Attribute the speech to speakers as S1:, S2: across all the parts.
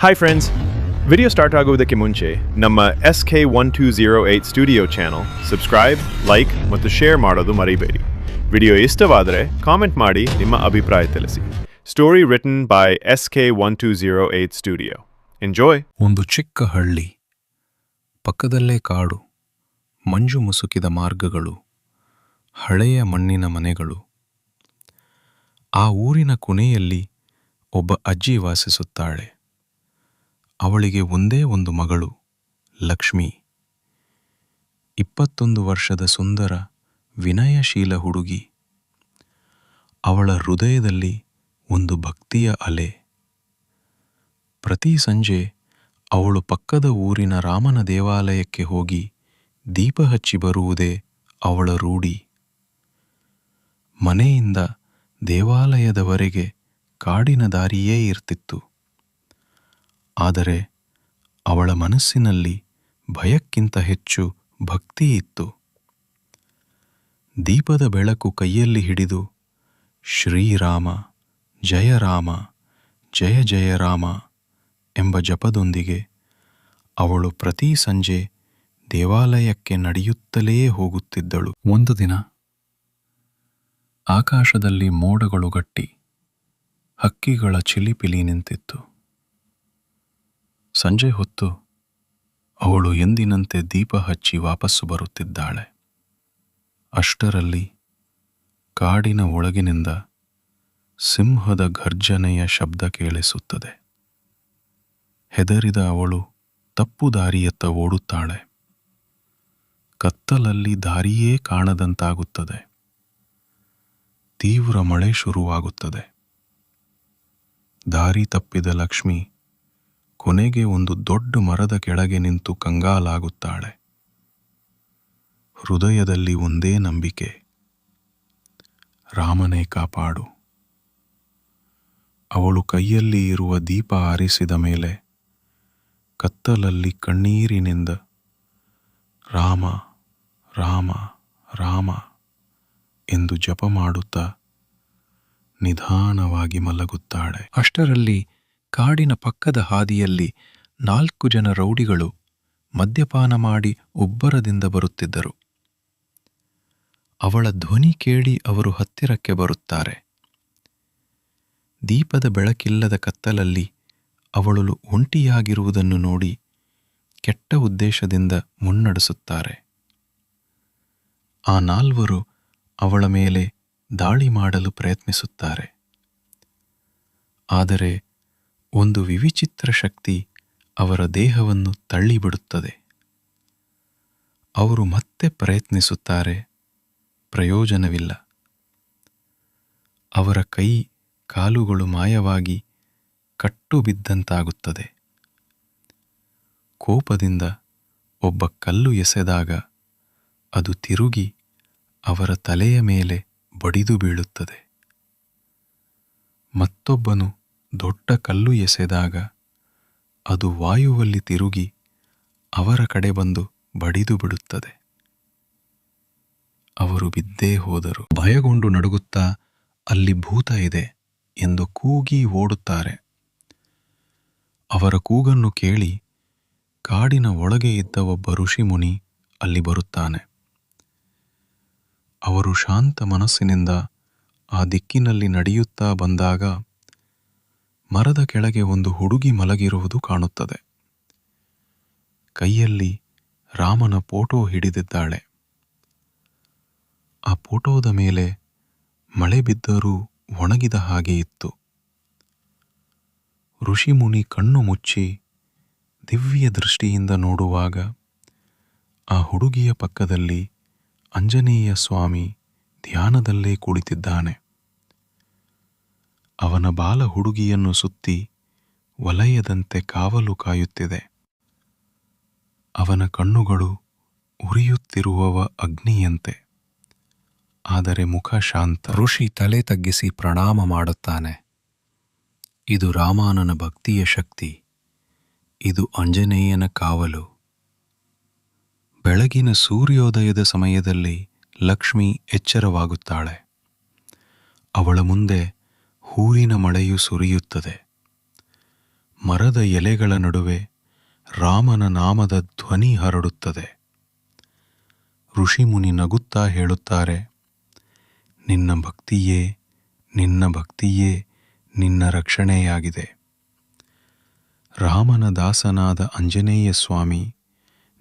S1: Hi friends video start ಆಗುವುದಕ್ಕೆ ಮುಂಚೆ ನಮ್ಮ S K one two zero eight studio channel subscribe like ಮತ್ತು share ಮಾಡೋದು ಮರಿಬೇಡಿ. ವಿಡಿಯೋ ಇಷ್ಟವಾದರೆ ಕಾಮೆಂಟ್ ಮಾಡಿ, ನಿಮ್ಮ ಅಭಿಪ್ರಾಯ ತಿಳಿಸಿ. Story written by S K one two zero eight studio enjoy
S2: ಒಂದು ಚಿಕ್ಕ ಹಳ್ಳಿ, ಪಕ್ಕದಲ್ಲೇ ಕಾಡು, ಮಂಜು ಮುಸುಕಿದ ಮಾರ್ಗಗಳು, ಹಳೆಯ ಮಣ್ಣಿನ ಮನೆಗಳು. ಆ ಊರಿನ ಕೊನೆಯಲ್ಲಿ ಒಬ್ಬ ಅಜ್ಜಿ ವಾಸಿಸುತ್ತಾಳೆ. ಅವಳಿಗೆ ಒಂದೇ ಒಂದು ಮಗಳು, ಲಕ್ಷ್ಮಿ. ಇಪ್ಪತ್ತೊಂದು ವರ್ಷದ ಸುಂದರ, ವಿನಯಶೀಲ ಹುಡುಗಿ. ಅವಳ ಹೃದಯದಲ್ಲಿ ಒಂದು ಭಕ್ತಿಯ ಅಲೆ. ಪ್ರತಿ ಸಂಜೆ ಅವಳು ಪಕ್ಕದ ಊರಿನ ರಾಮನ ದೇವಾಲಯಕ್ಕೆ ಹೋಗಿ ದೀಪ ಹಚ್ಚಿ ಬರುವುದೇ ಅವಳ ರೂಢಿ. ಮನೆಯಿಂದ ದೇವಾಲಯದವರೆಗೆ ಕಾಡಿನ ದಾರಿಯೇ ಇರ್ತಿತ್ತು. ಆದರೆ ಅವಳ ಮನಸ್ಸಿನಲ್ಲಿ ಭಯಕ್ಕಿಂತ ಹೆಚ್ಚು ಭಕ್ತಿ ಇತ್ತು. ದೀಪದ ಬೆಳಕು ಕೈಯಲ್ಲಿ ಹಿಡಿದು ಶ್ರೀರಾಮ, ಜಯ ರಾಮ, ಜಯ ಜಯ ರಾಮ ಎಂಬ ಜಪದೊಂದಿಗೆ ಅವಳು ಪ್ರತಿ ಸಂಜೆ ದೇವಾಲಯಕ್ಕೆ ನಡೆಯುತ್ತಲೇ ಹೋಗುತ್ತಿದ್ದಳು. ಒಂದು ದಿನ ಆಕಾಶದಲ್ಲಿ ಮೋಡಗಳು ಗಟ್ಟಿ, ಹಕ್ಕಿಗಳ ಚಿಲಿಪಿಲಿ ನಿಂತಿತ್ತು. ಸಂಜೆ ಹೊತ್ತು ಅವಳು ಎಂದಿನಂತೆ ದೀಪ ಹಚ್ಚಿ ವಾಪಸ್ಸು ಬರುತ್ತಿದ್ದಾಳೆ. ಅಷ್ಟರಲ್ಲಿ ಕಾಡಿನ ಒಳಗಿನಿಂದ ಸಿಂಹದ ಘರ್ಜನೆಯ ಶಬ್ದ ಕೇಳಿಸುತ್ತದೆ. ಹೆದರಿದ ಅವಳು ತಪ್ಪು ದಾರಿಯತ್ತ ಓಡುತ್ತಾಳೆ. ಕತ್ತಲಲ್ಲಿ ದಾರಿಯೇ ಕಾಣದಂತಾಗುತ್ತದೆ. ತೀವ್ರ ಮಳೆ ಶುರುವಾಗುತ್ತದೆ. ದಾರಿ ತಪ್ಪಿದ ಲಕ್ಷ್ಮಿ ಕೊನೆಗೆ ಒಂದು ದೊಡ್ಡ ಮರದ ಕೆಳಗೆ ನಿಂತು ಕಂಗಾಲಾಗುತ್ತಾಳೆ. ಹೃದಯದಲ್ಲಿ ಒಂದೇ ನಂಬಿಕೆ. ರಾಮನೇ ಕಾಪಾಡು. ಅವಳು ಕೈಯಲ್ಲಿ ಇರುವ ದೀಪ ಆರಿಸಿದ ಮೇಲೆ ಕತ್ತಲಲ್ಲಿ ಕಣ್ಣೀರಿನಿಂದ, ರಾಮ ರಾಮ ರಾಮ ಎಂದು ಜಪ ಮಾಡುತ್ತಾ ನಿಧಾನವಾಗಿ ಮಲಗುತ್ತಾಳೆ. ಅಷ್ಟರಲ್ಲಿ ಕಾಡಿನ ಪಕ್ಕದ ಹಾದಿಯಲ್ಲಿ ನಾಲ್ಕು ಜನ ರೌಡಿಗಳು ಮದ್ಯಪಾನ ಮಾಡಿ ಉಬ್ಬರದಿಂದ ಬರುತ್ತಿದ್ದರು. ಅವಳ ಧ್ವನಿ ಕೇಳಿ ಅವರು ಹತ್ತಿರಕ್ಕೆ ಬರುತ್ತಾರೆ. ದೀಪದ ಬೆಳಕಿಲ್ಲದ ಕತ್ತಲಲ್ಲಿ ಅವಳು ಒಂಟಿಯಾಗಿರುವುದನ್ನು ನೋಡಿ ಕೆಟ್ಟ ಉದ್ದೇಶದಿಂದ ಮುನ್ನಡೆಸುತ್ತಾರೆ. ಆ ನಾಲ್ವರು ಅವಳ ಮೇಲೆ ದಾಳಿ ಮಾಡಲು ಪ್ರಯತ್ನಿಸುತ್ತಾರೆ. ಆದರೆ ಒಂದು ವಿವಿಚಿತ್ರ ಶಕ್ತಿ ಅವರ ದೇಹವನ್ನು ತಳ್ಳಿಬಿಡುತ್ತದೆ. ಅವರು ಮತ್ತೆ ಪ್ರಯತ್ನಿಸುತ್ತಾರೆ, ಪ್ರಯೋಜನವಿಲ್ಲ. ಅವರ ಕೈ ಕಾಲುಗಳು ಮಾಯವಾಗಿ ಕಟ್ಟು ಬಿದ್ದಂತಾಗುತ್ತದೆ ಕೋಪದಿಂದ ಒಬ್ಬ ಕಲ್ಲು ಎಸೆದಾಗ ಅದು ತಿರುಗಿ ಅವರ ತಲೆಯ ಮೇಲೆ ಬಡಿದು ಬೀಳುತ್ತದೆ. ಮತ್ತೊಬ್ಬನು ದೊಡ್ಡ ಕಲ್ಲು ಎಸೆದಾಗ ಅದು ವಾಯುವಲ್ಲಿ ತಿರುಗಿ ಅವರ ಕಡೆ ಬಂದು ಬಡಿದು ಬಿಡುತ್ತದೆ. ಅವರು ಬಿದ್ದೇ ಹೋದರು. ಭಯಗೊಂಡು ನಡುಗುತ್ತಾ ಅಲ್ಲಿ ಭೂತ ಇದೆ ಎಂದು ಕೂಗಿ ಓಡುತ್ತಾರೆ. ಅವರ ಕೂಗನ್ನು ಕೇಳಿ ಕಾಡಿನ ಒಳಗೆ ಇದ್ದ ಒಬ್ಬ ಋಷಿಮುನಿ ಅಲ್ಲಿ ಬರುತ್ತಾನೆ. ಅವರು ಶಾಂತ ಮನಸ್ಸಿನಿಂದ ಆ ದಿಕ್ಕಿನಲ್ಲಿ ನಡೆಯುತ್ತಾ ಬಂದಾಗ ಮರದ ಕೆಳಗೆ ಒಂದು ಹುಡುಗಿ ಮಲಗಿರುವುದು ಕಾಣುತ್ತದೆ. ಕೈಯಲ್ಲಿ ರಾಮನ ಫೋಟೋ ಹಿಡಿದಿದ್ದಾಳೆ. ಆ ಫೋಟೋದ ಮೇಲೆ ಮಳೆ ಬಿದ್ದರೂ ಒಣಗಿದ ಹಾಗೆ ಇತ್ತು. ಋಷಿಮುನಿ ಕಣ್ಣು ಮುಚ್ಚಿ ದಿವ್ಯ ದೃಷ್ಟಿಯಿಂದ ನೋಡುವಾಗ ಆ ಹುಡುಗಿಯ ಪಕ್ಕದಲ್ಲಿ ಆಂಜನೇಯ ಸ್ವಾಮಿ ಧ್ಯಾನದಲ್ಲೇ ಕುಳಿತಿದ್ದಾನೆ. ಅವನ ಬಾಲ ಹುಡುಗಿಯನ್ನು ಸುತ್ತಿ ವಲಯದಂತೆ ಕಾವಲು ಕಾಯುತ್ತಿದೆ. ಅವನ ಕಣ್ಣುಗಳು ಉರಿಯುತ್ತಿರುವವ ಅಗ್ನಿಯಂತೆ. ಆದರೆ ಮುಖ ಶಾಂತ. ಋಷಿ ತಲೆ ತಗ್ಗಿಸಿ ಪ್ರಣಾಮ ಮಾಡುತ್ತಾನೆ. ಇದು ರಾಮಾನನ ಭಕ್ತಿಯ ಶಕ್ತಿ. ಇದು ಅಂಜನೇಯನ ಕಾವಲು. ಬೆಳಗಿನ ಸೂರ್ಯೋದಯದ ಸಮಯದಲ್ಲಿ ಲಕ್ಷ್ಮಿ ಎಚ್ಚರವಾಗುತ್ತಾಳೆ. ಅವಳ ಮುಂದೆ ಹೂವಿನ ಮಳೆಯು ಸುರಿಯುತ್ತದೆ. ಮರದ ಎಲೆಗಳ ನಡುವೆ ರಾಮನ ನಾಮದ ಧ್ವನಿ ಹರಡುತ್ತದೆ. ಋಷಿಮುನಿ ನಗುತ್ತಾ ಹೇಳುತ್ತಾರೆ, ನಿನ್ನ ಭಕ್ತಿಯೇ ನಿನ್ನ ಭಕ್ತಿಯೇ ನಿನ್ನ ರಕ್ಷಣೆಯಾಗಿದೆ. ರಾಮನ ದಾಸನಾದ ಆಂಜನೇಯ ಸ್ವಾಮಿ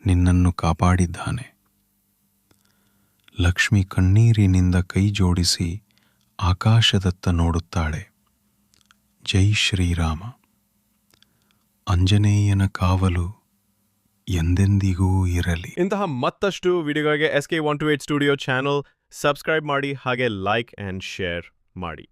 S2: ನಿನ್ನನ್ನು ಕಾಪಾಡಿದ್ದಾನೆ. ಲಕ್ಷ್ಮಿ ಕಣ್ಣೀರಿನಿಂದ ಕೈ ಜೋಡಿಸಿ ಆಕಾಶದತ್ತ ನೋಡುತ್ತಾಳೆ. ಜೈ ಶ್ರೀರಾಮ. ಅಂಜನೇಯನ ಕಾವಲು ಎಂದೆಂದಿಗೂ ಇರಲಿ.
S1: ಇಂತಹ ಮತ್ತಷ್ಟು ವಿಡಿಯೋಗಳಿಗೆ S K one two eight studio channel subscribe ಮಾಡಿ, ಹಾಗೆ ಲೈಕ್ ಆ್ಯಂಡ್ ಶೇರ್ ಮಾಡಿ.